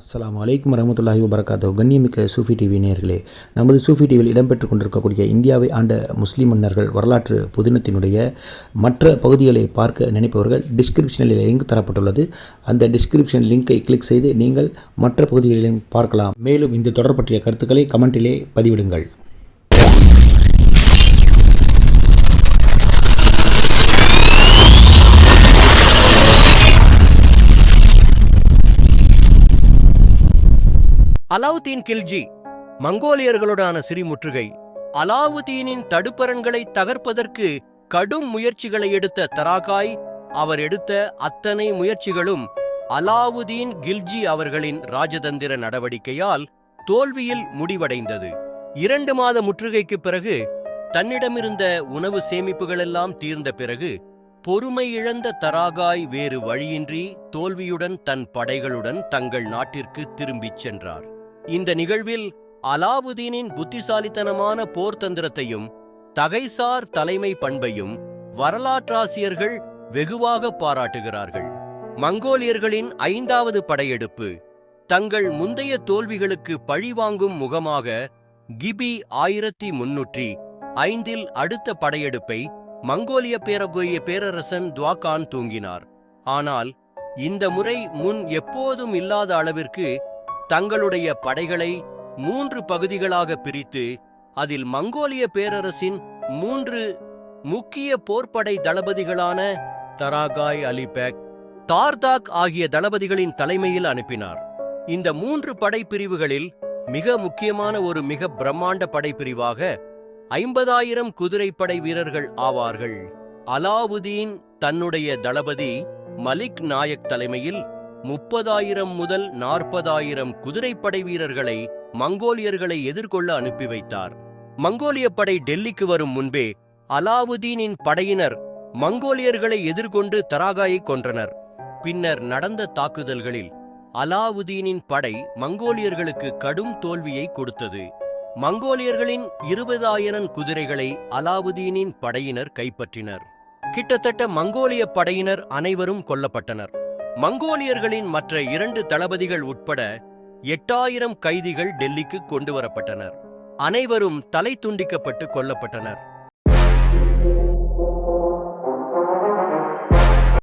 அஸ்லாம் வலைக்கம் வரமத்துல்லாஹி வபரகாத்தோ கண்ணியமிக்க சூஃபி டிவி நேர்களே நமது சூஃபி டிவியில் இடம்பெற்று கொண்டிருக்கக்கூடிய இந்தியாவை ஆண்ட முஸ்லீம் மன்னர்கள் வரலாற்று புதினத்தினுடைய மற்ற பகுதிகளை பார்க்க நினைப்பவர்கள் டிஸ்கிரிப்ஷனில் லிங்க் தரப்பட்டுள்ளது. அந்த டிஸ்கிரிப்ஷன் லிங்கை கிளிக் செய்து நீங்கள் மற்ற பகுதிகளிலும் பார்க்கலாம். மேலும் இந்த தொடர் பற்றிய கருத்துக்களை கமெண்டிலே பதிவிடுங்கள். அலாவுதீன் கில்ஜி மங்கோலியர்களுடான சிறிமுற்றுகை. அலாவுதீனின் தடுப்பரண்களை தகர்ப்பதற்கு கடும் முயற்சிகளை எடுத்த தராகாய் அவர் எடுத்த அத்தனை முயற்சிகளும் அலாவுதீன் கில்ஜி அவர்களின் ராஜதந்திர நடவடிக்கையால் தோல்வியில் முடிவடைந்தது. இரண்டு மாத முற்றுகைக்குப் பிறகு தன்னிடமிருந்த உணவு சேமிப்புகளெல்லாம் தீர்ந்த பிறகு பொறுமை இழந்த தராகாய் வேறு வழியின்றி தோல்வியுடன் தன் படைகளுடன் தங்கள் நாட்டிற்கு திரும்பிச் சென்றார். இந்த நிகழ்வில் அலாவுதீனின் புத்திசாலித்தனமான போர் தந்திரத்தையும் தகைசார் தலைமை பண்பையும் வரலாற்றாசிரியர்கள் வெகுவாக பாராட்டுகிறார்கள். மங்கோலியர்களின் ஐந்தாவது படையெடுப்பு தங்கள் முந்தைய தோல்விகளுக்கு பழிவாங்கும் முகமாக கிபி ஆயிரத்தி முன்னூற்றி ஐந்தில் அடுத்த படையெடுப்பை மங்கோலிய பேரபோய பேரரசன் துவாகான் தூங்கினார். ஆனால் இந்த முறை முன் எப்போதும் இல்லாத அளவிற்கு தங்களுடைய படைகளை மூன்று பகுதிகளாக பிரித்து அதில் மங்கோலிய பேரரசின் மூன்று முக்கிய போர்ப்படை தளபதிகளான தராகாய் அலிபேக் தார்தாக் ஆகிய தளபதிகளின் தலைமையில் அனுப்பினார். இந்த மூன்று படைப்பிரிவுகளில் மிக முக்கியமான ஒரு மிக பிரம்மாண்ட படைப்பிரிவாக ஐம்பதாயிரம் குதிரைப்படை வீரர்கள் ஆவார்கள். அலாவுதீன் தன்னுடைய தளபதி மலிக் நாயக் தலைமையில் முப்பதாயிரம் முதல் நாற்பதாயிரம் குதிரைப்படை வீரர்களை மங்கோலியர்களை எதிர்கொள்ள அனுப்பி வைத்தார். மங்கோலிய படை டெல்லிக்கு வரும் முன்பே அலாவுதீனின் படையினர் மங்கோலியர்களை எதிர்கொண்டு தராகாயை கொன்றனர். பின்னர் நடந்த தாக்குதல்களில் அலாவுதீனின் படை மங்கோலியர்களுக்கு கடும் தோல்வியை கொடுத்தது. மங்கோலியர்களின் இருபதாயிரம் குதிரைகளை அலாவுதீனின் படையினர் கைப்பற்றினர். கிட்டத்தட்ட மங்கோலிய படையினர் அனைவரும் கொல்லப்பட்டனர். மங்கோலியர்களின் மற்ற இரண்டு தளபதிகள் உட்பட எட்டாயிரம் கைதிகள் டெல்லிக்கு கொண்டு வரப்பட்டனர். அனைவரும் தலை துண்டிக்கப்பட்டு கொல்லப்பட்டனர்.